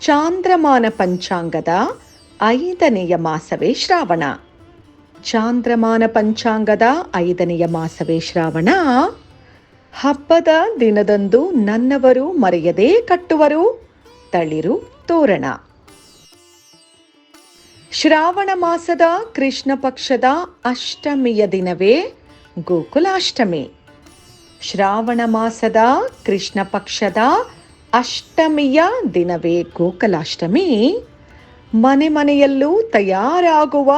ಚಾಂದ್ರಮಾನ ಪಂಚಾಂಗದ ಐದನೆಯ ಮಾಸವೇ ಶ್ರಾವಣ. ಚಾಂದ್ರಮಾನ ಪಂಚಾಂಗದ ಐದನೆಯ ಮಾಸವೇ ಶ್ರಾವಣ. ಹಬ್ಬದ ದಿನದಂದು ನನ್ನವರು ಮರೆಯದೇ ಕಟ್ಟುವರು, ತಳಿರು ತೋರಣ. ಶ್ರಾವಣ ಮಾಸದ ಕೃಷ್ಣ ಪಕ್ಷದ ಅಷ್ಟಮಿಯ ದಿನವೇ ಗೋಕುಲಾಷ್ಟಮಿ. ಶ್ರಾವಣ ಮಾಸದ ಕೃಷ್ಣ ಪಕ್ಷದ ಅಷ್ಟಮಿಯ ದಿನವೇ ಗೋಕುಲಾಷ್ಟಮಿ. ಮನೆ ಮನೆಯಲ್ಲೂ ತಯಾರಾಗುವ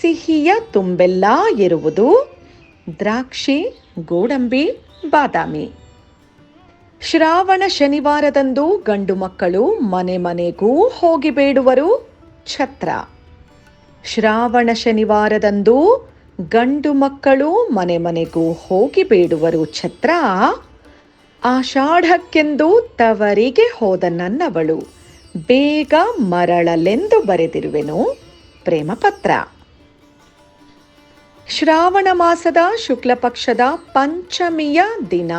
ಸಿಹಿಯ ತುಂಬೆಲ್ಲ ಇರುವುದು ದ್ರಾಕ್ಷಿ, ಗೋಡಂಬಿ, ಬಾದಾಮಿ. ಶ್ರಾವಣ ಶನಿವಾರದಂದು ಗಂಡು ಮಕ್ಕಳು ಮನೆ ಮನೆಗೂ ಹೋಗಿ ಬೇಡುವರು ಛತ್ರ. ಶ್ರಾವಣ ಶನಿವಾರದಂದು ಗಂಡು ಮಕ್ಕಳು ಮನೆ ಮನೆಗೂ ಹೋಗಿ ಬೇಡುವರು ಛತ್ರ. ಆಷಾಢಕ್ಕೆಂದು ತವರಿಗೆ ಹೋದ ನನ್ನವಳು, ಬೇಗ ಮರಳಲೆಂದು ಬರೆದಿರುವೆನು ಪ್ರೇಮಪತ್ರ. ಶ್ರಾವಣ ಮಾಸದ ಶುಕ್ಲ ಪಕ್ಷದ ಪಂಚಮಿಯ ದಿನ,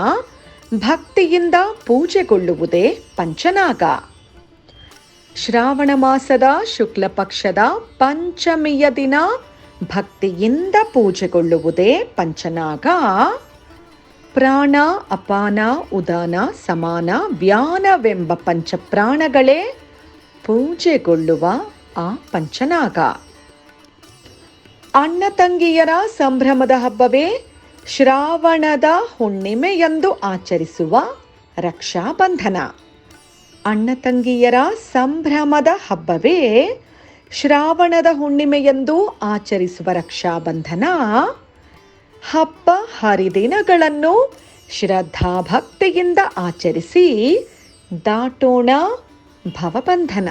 ಭಕ್ತಿಯಿಂದ ಪೂಜೆಗೊಳ್ಳುವುದೇ ಪಂಚನಾಗ. ಶ್ರಾವಣ ಮಾಸದ ಶುಕ್ಲ ಪಕ್ಷದ ಪಂಚಮಿಯ ದಿನ, ಭಕ್ತಿಯಿಂದ ಪೂಜೆಗೊಳ್ಳುವುದೇ ಪಂಚನಾಗ. ಪ್ರಾಣ, ಅಪಾನ, ಉದಾನ, ಸಮಾನ ವ್ಯಾನವೆಂಬ ಪಂಚಪ್ರಾಣಗಳೇ ಪೂಜೆಗೊಳ್ಳುವ ಆ ಪಂಚನಾಗ. ಅಣ್ಣ ತಂಗಿಯರ ಸಂಭ್ರಮದ ಹಬ್ಬವೇ ಶ್ರಾವಣದ ಹುಣ್ಣಿಮೆಯಂದು ಆಚರಿಸುವ ರಕ್ಷಾಬಂಧನ ಅಣ್ಣ ತಂಗಿಯರ ಸಂಭ್ರಮದ ಹಬ್ಬವೇ ಶ್ರಾವಣದ ಹುಣ್ಣಿಮೆಯಂದು ಆಚರಿಸುವ ರಕ್ಷಾಬಂಧನ ಹಬ್ಬ ಹರಿದಿನಗಳನ್ನು ಶ್ರದ್ಧಾಭಕ್ತಿಯಿಂದ ಆಚರಿಸಿ ದಾಟೋಣ ಭವಬಂಧನ.